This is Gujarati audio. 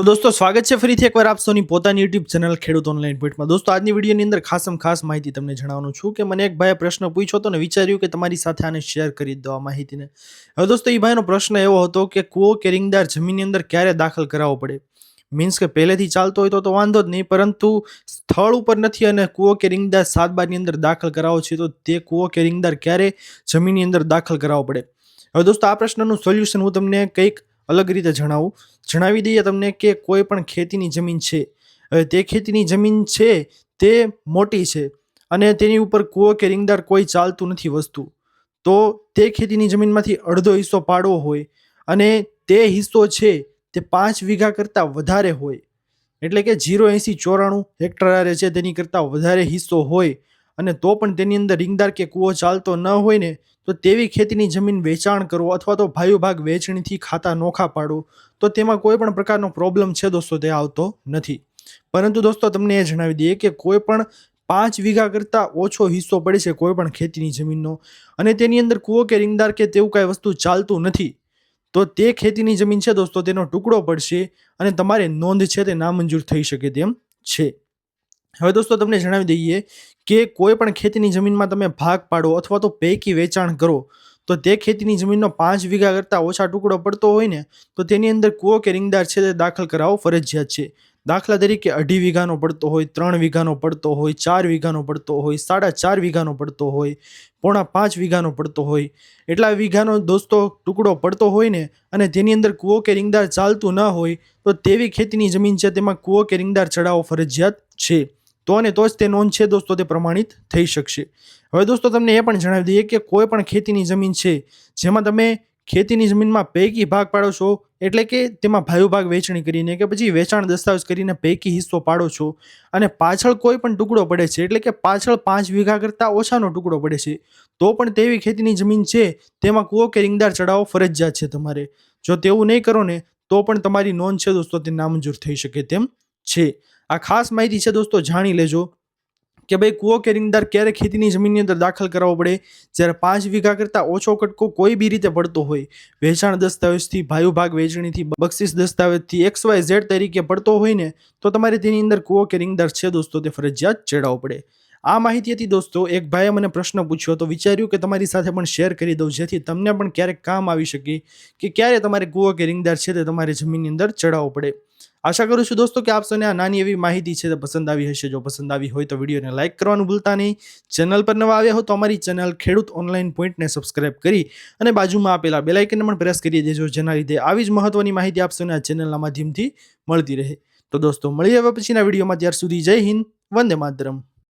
તો દોસ્તો, સ્વાગત છે ફરીથી એકવાર આપ સૌની પોતાની યુટ્યુબ ચેનલ ખેડૂત ઓનલાઈન પોઈન્ટમાં દોસ્તો, આજની વિડીયોની અંદર ખાસમ ખાસ માહિતી તમને જણાવવાનું છું કે મને એક ભાઈએ પ્રશ્ન પૂછ્યો હતો ને વિચાર્યું કે તમારી સાથે આને શેર કરી દો આ માહિતીને. હવે દોસ્તો એ ભાઈનો પ્રશ્ન એવો હતો કે કૂવો કે રિંગદાર જમીનની અંદર ક્યારે દાખલ કરાવવો પડે? મીન્સ કે પહેલેથી ચાલતો હોય તો તો વાંધો જ નહીં, પરંતુ સ્થળ ઉપર નથી અને કૂવો કે સાત બારની અંદર દાખલ કરાવો છે તો તે કૂવો કે રિંગદાર ક્યારે જમીનની અંદર દાખલ કરાવવો પડે? હવે દોસ્તો, આ પ્રશ્નનું સોલ્યુશન હું તમને કંઈક અલગ રીતે જણાવું. જણાવી દઈએ તમને કે કોઈ પણ ખેતીની જમીન છે તે ખેતીની જમીન છે, તે મોટી છે અને તેની ઉપર કૂવો કે રીંગદાર કોઈ ચાલતું નથી વસ્તુ. તો તે ખેતીની જમીનમાંથી અડધો હિસ્સો પાડવો હોય અને તે હિસ્સો છે તે પાંચ વીઘા કરતાં વધારે હોય. એટલે કે જીરો એંસી ચોરાણું હેક્ટરારે છે તેની કરતાં વધારે હિસ્સો હોય અને તો પણ તેની અંદર રીંગદાર કે કૂવો ચાલતો ન હોય ને, તો તેવી ખેતીની જમીન વેચાણ કરો અથવા તો ભાઈ ભાગ વેચણીથી ખાતા નોખા પાડો, તો તેમાં કોઈ પણ પ્રકારનો પ્રોબ્લેમ છે દોસ્તો તે આવતો નથી. પરંતુ દોસ્તો તમને એ જણાવી દઈએ કે કોઈ પણ પાંચ વીઘા કરતાં ઓછો હિસ્સો પડે છે કોઈ પણ ખેતીની જમીનનો, અને તેની અંદર કૂવો કે રીંગદાર કે તેવું કાંઈ વસ્તુ ચાલતું નથી, તો તે ખેતીની જમીન છે દોસ્તો તેનો ટુકડો પડશે અને તમારે નોંધ છે તે નામંજૂર થઈ શકે તેમ છે. હવે દોસ્તો, તમને જણાવી દઈએ કે કોઈ પણ ખેતીની જમીનમાં તમે ભાગ પાડો અથવા તો પૈકી વેચાણ કરો, તો તે ખેતીની જમીનનો પાંચ વીઘા કરતાં ઓછા ટુકડો પડતો હોય ને, તો તેની અંદર કૂવો કે રિંગદાર છે તે દાખલ કરાવવો ફરજિયાત છે. દાખલા તરીકે અઢી વીઘાનો પડતો હોય, ત્રણ વીઘાનો પડતો હોય, ચાર વીઘાનો પડતો હોય, સાડા ચાર વીઘાનો પડતો હોય, પોણા પાંચ વીઘાનો પડતો હોય. એટલા વીઘાનો દોસ્તો ટુકડો પડતો હોય ને, અને તેની અંદર કૂવો કે રીંગદાર ચાલતું ન હોય, તો તેવી ખેતીની જમીન છે તેમાં કૂવો કે રીંગદાર ચડાવવો ફરજિયાત છે. તો અને તો જ તે નોંધ છે દોસ્તો તે પ્રમાણિત થઈ શકશે. હવે દોસ્તો તમને એ પણ જણાવી દઈએ કે કોઈ પણ ખેતીની જમીન છે, જેમાં તમે ખેતીની જમીનમાં પૈકી ભાગ પાડો છો, એટલે કે તેમાં ભાયો ભાગ વેચણી કરીને કે પછી વેચાણ દસ્તાવેજ કરીને પૈકી હિસ્સો પાડો છો, અને પાછળ કોઈ પણ ટુકડો પડે છે, એટલે કે પાછળ પાંચ વીઘા કરતાં ઓછાનો ટુકડો પડે છે, તો પણ તેવી ખેતીની જમીન છે, તેમાં કૂવો કે રિંગદાર ચડાવો ફરજિયાત છે તમારે. જો તેવું નહીં કરો ને, તો પણ તમારી નોંધ છે દોસ્તો તે નામંજૂર થઈ શકે તેમ છે. આ ખાસ માહિતી છે દોસ્તો, જાણી લેજો કે ભાઈ કૂવો કે રિંગદાર ક્યારે ખેતીની જમીનની અંદર દાખલ કરાવવો પડે? જ્યારે પાંચ વીઘા કરતાં ઓછો કટકો કોઈ બી રીતે પડતો હોય, વેચાણ દસ્તાવેજથી ભાયુ ભાગ વેચણીથી, બક્ષિસ દસ્તાવેજથી, એક્સ વાય ઝેડ તરીકે પડતો હોય ને, તો તમારે તેની અંદર કૂવો કે રિંગદાર છે દોસ્તો, તે ફરજિયાત ચડાવવો પડે. આ માહિતી હતી દોસ્તો, એક ભાઈએ મને પ્રશ્ન પૂછ્યો તો વિચાર્યું કે તમારી સાથે પણ શેર કરી દઉં, જેથી તમને પણ ક્યારેક કામ આવી શકે કે ક્યારે તમારે કૂવો કે રિંગદાર છે તે તમારી જમીનની અંદર ચડાવવો પડે. આશા કરું છું દોસ્તો કે આપ સૌને આ નાની એવી માહિતી છે તે પસંદ આવી હશે. જો પસંદ આવી હોય તો વિડીયોને લાઇક કરવાનું ભૂલતા નહીં. ચેનલ પર નવા આવ્યા હો તો અમારી ચેનલ ખેડૂત ઓનલાઈન પોઈન્ટને સબસ્ક્રાઇબ કરી અને બાજુમાં આપેલા બેલાઇકનને પણ પ્રેસ કરી દેજો, જેના લીધે આવી જ મહત્વની માહિતી આપ સૌને આ ચેનલના માધ્યમથી મળતી રહે. તો દોસ્તો મળી હવે પછીના વિડીયોમાં. ત્યાર સુધી જય હિન્દ, વંદે માતરમ.